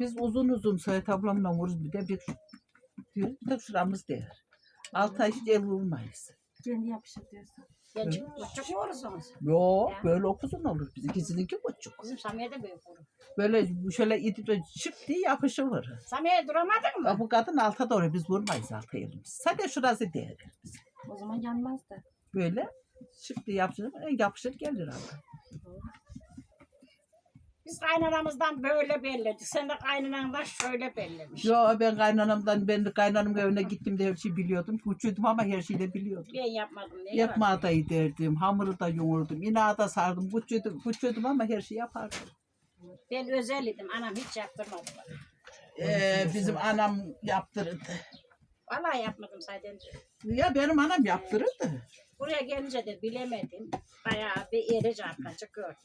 Biz uzun uzun Sayet ablamla vururuz bir de bir diyoruz bir de şuramız değer. Altı ay hiç el vurmayız. Kendi yapışır diyorsun. Ya çok, çok mu olursunuz? Yok Ya. böyle okuzun olur biz ikisininki buçuk. Bizim Samiye de büyük olur. Böyle şöyle idip de şıp diye yapışıvır. Samiye duramadın mı? Bu kadın alta doğru biz vurmayız altı elimiz. Sadece şurası değer. O zaman yanmaz da. Böyle şıp diye yapışır, en yapışır gelir alta. Biz kaynanamızdan böyle belledik. Sen de kaynanandan şöyle bellemiş. Yo ben kaynanamdan ben de kaynanamın evine gittim de her şeyi biliyordum. Uçuyordum ama her şeyi de biliyordum. Ben yapmadım. Ne Yapmağı da giderdim, hamuru da yoğurdum, inağı da sardım, kuçuyordum, kuçuyordum ama her şeyi yapardım. Ben özel idim. Anam hiç yaptırmadı. bana. Ee, bizim anam yaptırırdı. Vallahi yapmadım zaten. Ya benim anam yaptırırdı. Buraya gelince de bilemedim. Bayağı bir erici arkacık gördük.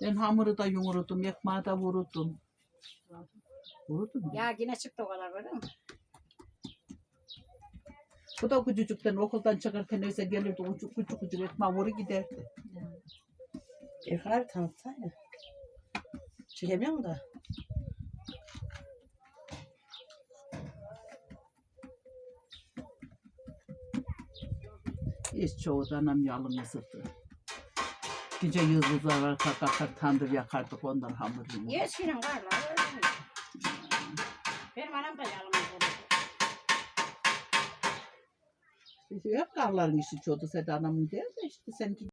Ben hamuru da yoğurdum, ekmeği da vururdum. Vururdum. Ya. Ya yine çıktı o kadar gördün mü? Bu da küçücükten okuldan çıkarken neyse gelirdi, uçuk küçük küçük ekmeği vuru giderdi. Ekrar tanıtsana. Çekemiyor mu da? Hiç çoğu da anam yalın ısırdı. Gece yıldızlar var, kalkar tandır yakardık ondan hamurunu. Eskinin var lan. Benim anam da oldu. Hep karların işi çoğdu Seda anamın değil de işte seninki